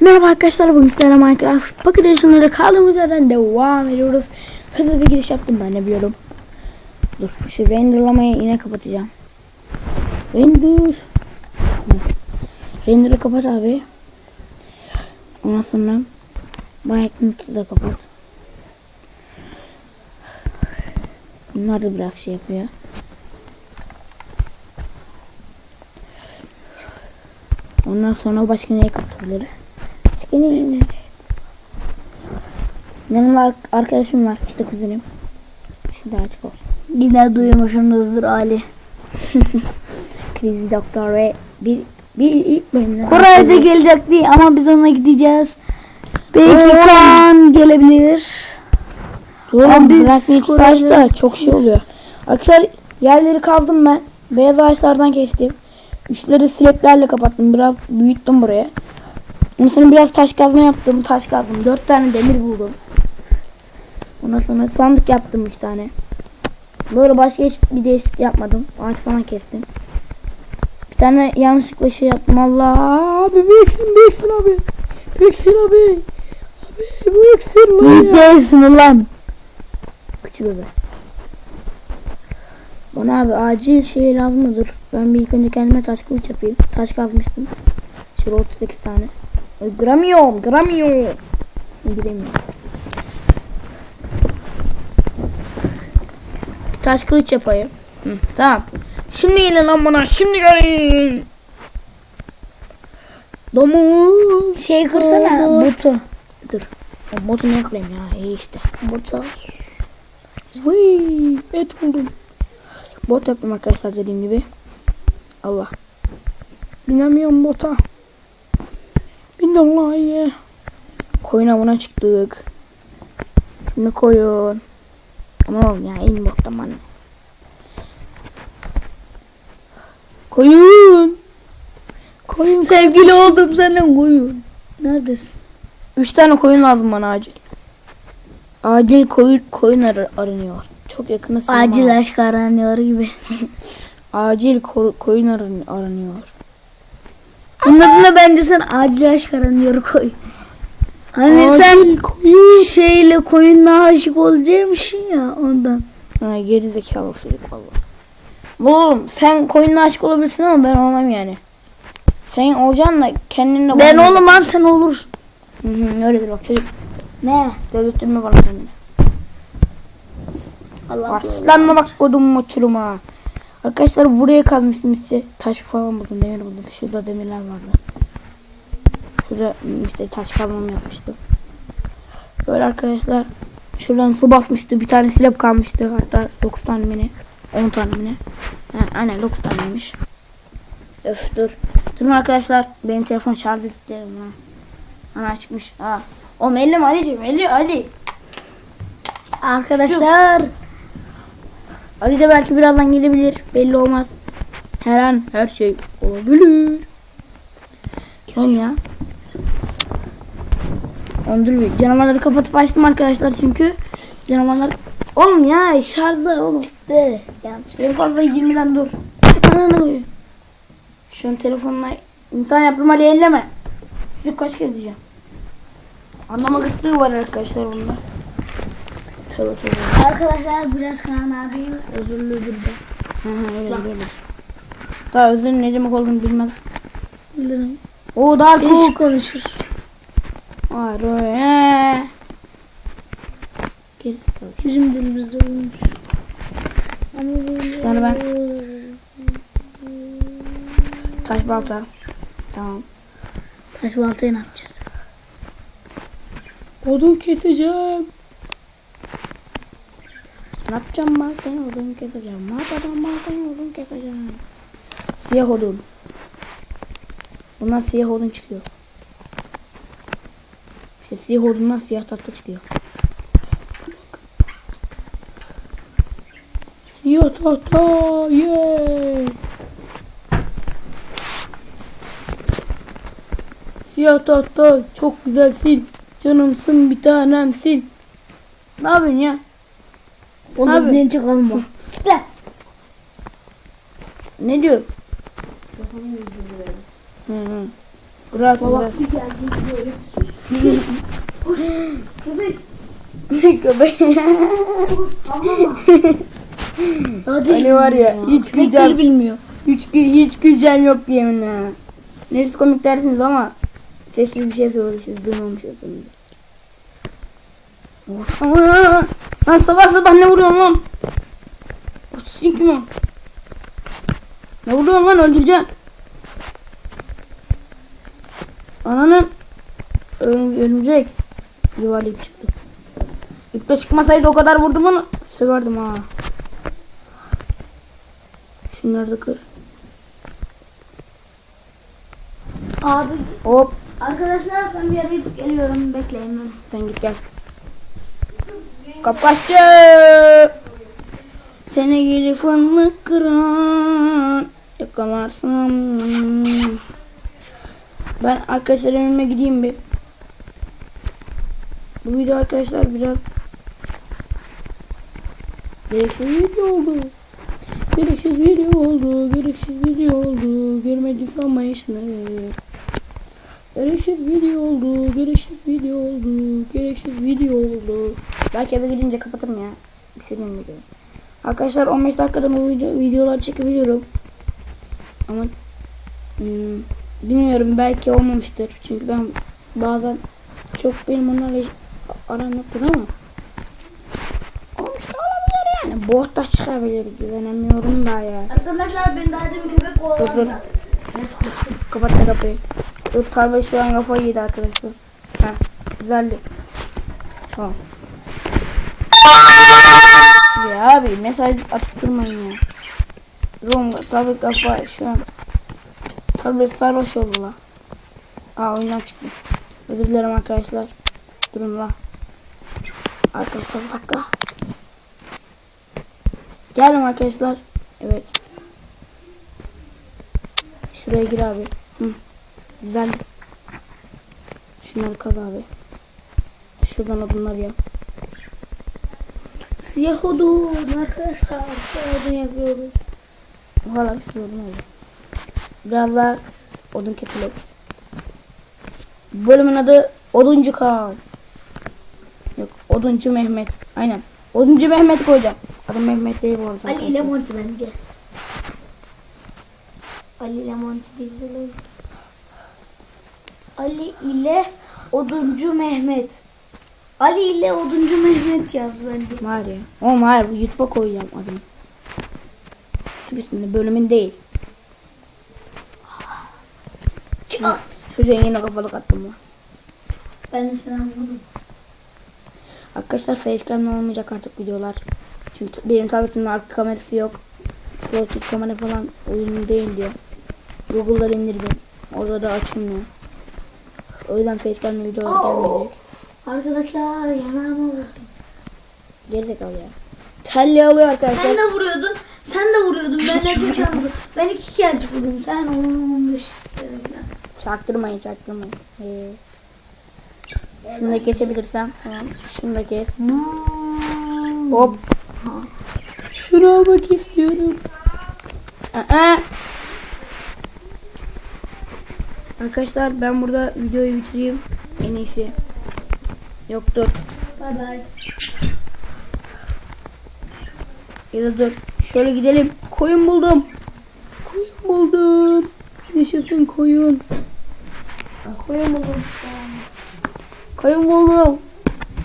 Merhaba arkadaşlar bugün sizlerle Minecraft Pocket Edition'lara kaldığımız yerden devam ediyoruz. Hızlı bir giriş yaptım ben de biliyorum. Dur şu renderlamayı yine kapatacağım. Render. Render'ı kapat abi. Ondan sonra Brightness'ı da kapat. Bunlar da biraz şey yapıyor. Ondan sonra başka neye kapatabiliriz? Ne? Yanımda ar- arkadaşım var işte kuzenim. Şimdi açık olsun. Yine duymuşsunuzdur Ali. Krizi doktor ve bir bir ilk bölümden. Koray da gelecekti ama biz ona gideceğiz. Belki Kaan gelebilir. Oğlum Ama biz bırak bir Koray'da- ağaçta çok şey oluyor. Arkadaşlar yerleri kazdım ben. Beyaz ağaçlardan kestim. Üstleri sileplerle kapattım. Biraz büyüttüm buraya. Ondan sonra biraz taş kazma yaptım. Taş kazdım. Dört tane demir buldum. Ondan sonra sandık yaptım üç tane. Böyle başka hiçbir değişiklik yapmadım. Ağaç falan kestim. Bir tane yanlışlıkla şey yaptım. Allah abi büyüksün büyüksün abi. Büyüksün abi. Abi büyüksün lan ya. Büyük değilsin ulan. Küçük bebe. Bana abi acil şey lazım mıdır? Ben bir ilk önce kendime taş kılıç yapayım. Taş kazmıştım. Şöyle 38 tane. Gramıyorum. Gidemiyorum. Bir taş kılıç yapayım. Hı, tamam. Şimdi gelin lan bana. Şimdi göreyim. Domuz. Şey kursana Domuz. botu. Dur. O botu ne kurayım ya? İyi işte. Botu. Vıy, et buldum. Bot yaptım arkadaşlar dediğim gibi. Allah. Binemiyorum bota. Bindim lan ya. Koyun avına çıktık. Şimdi koyun. Ama oğlum ya in bottan bana. Koyun. Koyun. Sevgili oldum senin koyun. Neredesin? Üç tane koyun lazım bana acil. Acil koyun, koyun ar- aranıyor. Çok yakında sinema. Acil aşk aranıyor gibi. Acil ko- koyun aran- aranıyor. Bunun adına bence sen acil aşk aranıyor koy. Hani Acil sen koyun. şeyle koyunla aşık olacakmışsın ya ondan. Ha, geri zekalı çocuk valla. Oğlum sen koyunla aşık olabilirsin ama ben olmam yani. Sen olacaksın da kendinle Ben bana- olmam sen olursun. Hı hı öyledir bak çocuk. Ne? Dedirtme bana kendini. Allah Aslanma bak kodum uçuruma. Arkadaşlar buraya kazmıştım size. Taş falan buldum, demir buldum. Şurada demirler vardı. Şurada işte taş kazmam yapmıştım. Böyle arkadaşlar. Şuradan su basmıştı. Bir tane silap kalmıştı. Hatta 9 tane mi ne? 10 tane mi ne? Ha, aynen 9 taneymiş. Öf dur. Durun arkadaşlar. Benim telefon şarj. Ha. Ana çıkmış. Ha. O ellim Ali'cim. Eli Ali. Arkadaşlar Ali de belki birazdan gelebilir. Belli olmaz. Her an her şey olabilir. Oğlum ya. Oğlum dur bir. Canavarları kapatıp açtım arkadaşlar çünkü. Canavarlar... Oğlum ya şarjda oğlum. de yanlış. En fazla 20'den dur. Ananı koyayım. Şu an telefonla imtihan yaptım Ali elleme. Çocuk kaç kez diyeceğim. Anlama gıtlığı var arkadaşlar bunda. Tövbe. Arkadaşlar biraz Kaan abim özürlüdür de. Hı hı öyle öyle. Daha özürün ne demek olduğunu bilmez. Bilirim. Oo daha Değişik cool. konuşur. Var öyle. Gerizekalı. Bizim dilimizde olmuş. Ama böyle... ben. Taş balta. Tamam. Taş baltayı ne yapacağız? Odun keseceğim. Ne yapacağım baltayı odun keseceğim. Yapacağım baltayı odun keseceğim. Siyah odun. Bundan siyah odun çıkıyor. İşte siyah odundan siyah tahta çıkıyor. Siyah tahta yeah. Siyah tahta çok güzelsin. Canımsın bir tanemsin. Ne yapıyorsun ya? Abi. ne çıkalım bak. Gel. Ne diyor? Hı hı. Böyle. Koş. Köpek. Ali var ya, hiç Köpekleri güzel- bilmiyor. Hiç, hiç gücem yok diyemin ha. Neresi komik dersiniz ama sessiz bir şey söylemişiz. Duymamışsınız. Aa, Lan sabah sabah ne vuruyorsun lan? Sizin kim o? Ne vuruyorsun lan öldüreceğim. Ananın Öl- örümcek yuvarlayıp çıktı. İple çıkmasaydı o kadar vurdum onu. Söverdim ha. Şunları da kır. Abi Hop. arkadaşlar ben bir yere gidip geliyorum. Bekleyin beni. Sen git gel. Kapkaççı. Seni geri fındık kıran. Yakalarsam. Ben arkadaşlar evime gideyim bir. Bu video arkadaşlar biraz gereksiz video oldu. Gereksiz video oldu. Gereksiz video oldu. Görmedik sanmayın şunları. Gereksiz video oldu, gereksiz video oldu, gereksiz video oldu. Belki eve gidince kapatırım ya. Bitireyim videoyu. Arkadaşlar 15 dakikada bu video, videolar çekebiliyorum. Ama hmm, bilmiyorum belki olmamıştır. Çünkü ben bazen çok benim onlarla aram yoktur ama olmuş da olabilir yani. Bot da çıkabilir. Güvenemiyorum da ya. Arkadaşlar ben daha demin köpek Dur dur. kovaladım. Kapat da kapıyı. Dur Talba şu an kafayı yedi arkadaşlar. Heh, güzeldi. Tamam. Ya abi mesaj atıp durmayın ya. Rom Talba kafa şu an. Talba sarhoş oldu la. Aa oyundan çıktı. Özür dilerim arkadaşlar. Durun la. Arkadaşlar bir dakika. Geldim arkadaşlar. Evet. Şuraya gir abi. Hı. Güzel. Şunları kaz abi. Şuradan odunlar yap. Siyah odun arkadaşlar. Siyah odun yapıyoruz. Hala bir sürü odun oldu. Biraz daha odun keselim. Bölümün adı Oduncu Kaan. Yok Oduncu Mehmet. Aynen. Oduncu Mehmet koyacağım. Adım Mehmet değil bu arada. Ali ile Monty bence. Ali ile Monty diye güzel olur. Ali ile Oduncu Mehmet. Ali ile Oduncu Mehmet yaz bence. Var ya. Oğlum hayır bu YouTube'a koyacağım adını. İsmini bölümün değil. Çıkart. Çocuğa yine kafalık attım lan. Ben de sana vurdum. Arkadaşlar facecam'le olmayacak artık videolar. Çünkü benim tabletimin arka kamerası yok. Floating kamera falan uyumlu değil diyor. Google'dan indirdim. Orada da açılmıyor. O yüzden facecam'le videolar gelmeyecek. Arkadaşlar yanağıma vurdum. Gerizekalı ya. Telli alıyor arkadaşlar. Sen de vuruyordun. Sen de vuruyordun. Ben de çok sen vurdun. Ben iki kere vurdum. Sen 15 kere falan. Çaktırmayın çaktırmayın. Ee, şunu da kesebilirsem. Tamam. Şunu da kes. Hop. Şunu almak istiyorum. Aa. Arkadaşlar ben burada videoyu bitireyim. En iyisi. Yok dur. Bay bay. Ya da dur. Şöyle gidelim. Koyun buldum. Koyun buldum. Yaşasın koyun. Koyun buldum. Koyun buldum.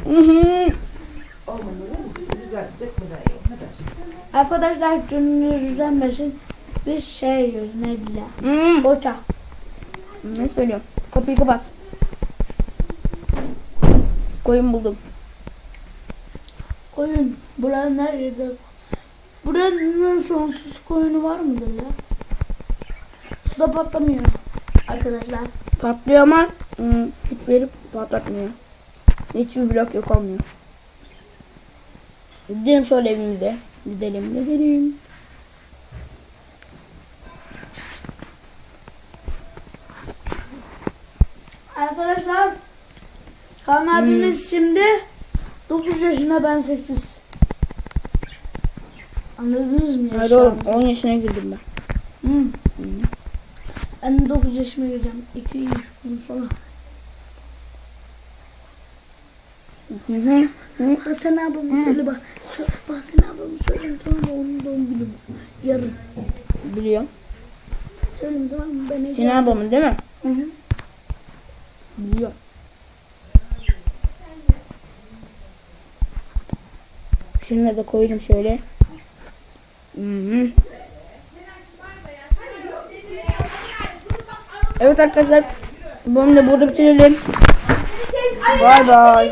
Hı hı. Arkadaşlar canınız üzülmesin. Biz şey yiyoruz ne dile. Hmm. Boça. Ne söylüyorum? Kapıyı kapat. Koyun buldum. Koyun. Buranın her yerde. Buranın sonsuz koyunu var mıdır ya? Suda patlamıyor. Arkadaşlar. Patlıyor ama hmm, hit verip patlatmıyor. Hiçbir blok yok olmuyor. Gidelim şöyle evimize. Gidelim gidelim. Arkadaşlar. Kaan abimiz şimdi 9 yaşında ben 8. Anladınız mı? Hayır oğlum 10 yaşına girdim ben. Hı. Ben de 9 yaşıma gireceğim. 2 3 Bunu sonra. Hı hı. Hı. Ha sen ablamı söyle bak. Sö bak sen ablamı söyle tamam mı? Onun doğum günü bu. Yarın. Biliyorum. Söyle tamam mı? Ben Senin adamın değil mi? Hı hı. Biliyorum. Şunu da koyayım şöyle. Hı hı. Evet arkadaşlar. Bu bölümü de burada bitirelim. Bay bay.